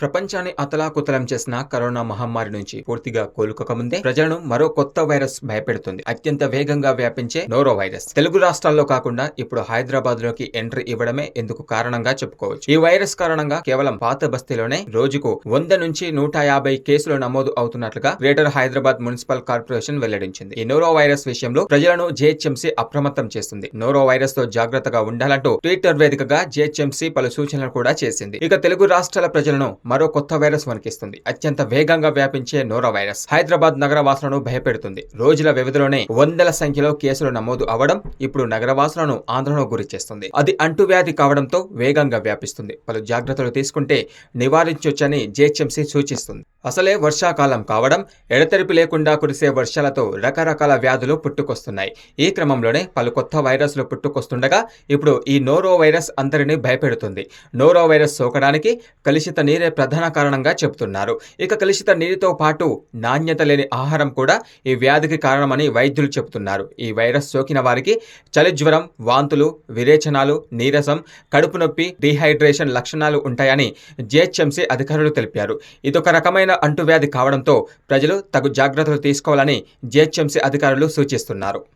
ప్రపంచాన్ని అతలాకుతలం చేసిన కరోనా మహమ్మారి నుంచి పూర్తిగా కోలుకోకముందే ప్రజలను మరో కొత్త వైరస్ భయపెడుతుంది. అత్యంత వేగంగా వ్యాపించే నోరో వైరస్ తెలుగు రాష్ట్రాల్లో కాకుండా ఇప్పుడు హైదరాబాద్లోకి ఎంట్రీ ఇవ్వడమే ఎందుకు కారణంగా చెప్పుకోవచ్చు. ఈ వైరస్ కారణంగా కేవలం పాత బస్తీలోనే రోజుకు వంద నుంచి నూట యాభై కేసులు నమోదు అవుతున్నట్లుగా గ్రేటర్ హైదరాబాద్ మున్సిపల్ కార్పొరేషన్ వెల్లడించింది. ఈ నోరో వైరస్ విషయంలో ప్రజలను జేహెచ్ఎంసీ అప్రమత్తం చేస్తుంది. నోరో వైరస్తో జాగ్రత్తగా ఉండాలంటూ ట్విట్టర్ వేదికగా జేహెచ్ఎంసీ పలు సూచనలు కూడా చేసింది. ఇక తెలుగు రాష్ట్రాల ప్రజలను మరో కొత్త వైరస్ వణికిస్తుంది అత్యంత వేగంగా వ్యాపించే నోరా వైరస్. హైదరాబాద్ నగరవాసులను భయపెడుతుంది. రోజుల వ్యవధిలోనే వందల సంఖ్యలో కేసులు నమోదు అవడం ఇప్పుడు నగరవాసులను ఆందోళన గురి చేస్తుంది అది అంటువ్యాధి కావడంతో వేగంగా వ్యాపిస్తుంది. పలు జాగ్రత్తలు తీసుకుంటే నివారించొచ్చని జిహెచ్ఎంసీ సూచిస్తుంది. అసలే వర్షాకాలం కావడం ఎడతెరిపి లేకుండా కురిసే వర్షాలతో రకరకాల వ్యాధులు పుట్టుకొస్తున్నాయి. ఈ క్రమంలోనే పలు కొత్త వైరస్లు పుట్టుకొస్తుండగా ఇప్పుడు ఈ నోరో వైరస్ అందరినీ భయపెడుతుంది. నోరో వైరస్ సోకడానికి కలుషిత నీరే ప్రధాన కారణంగా చెబుతున్నారు. ఇక కలుషిత నీరుతో పాటు నాణ్యత లేని ఆహారం కూడా ఈ వ్యాధికి కారణమని వైద్యులు చెబుతున్నారు. ఈ వైరస్ సోకిన వారికి చలి జ్వరం వాంతులు విరేచనాలు నీరసం కడుపు నొప్పి డీహైడ్రేషన్ లక్షణాలు ఉంటాయని జిహెచ్ఎంసీ అధికారులు తెలిపారు. ఇదొక రకమైన అంటువ్యాధి కావడంతో ప్రజలు తగు జాగ్రత్తలు తీసుకోవాలని జిహెచ్ఎంసీ అధికారులు సూచిస్తున్నారు.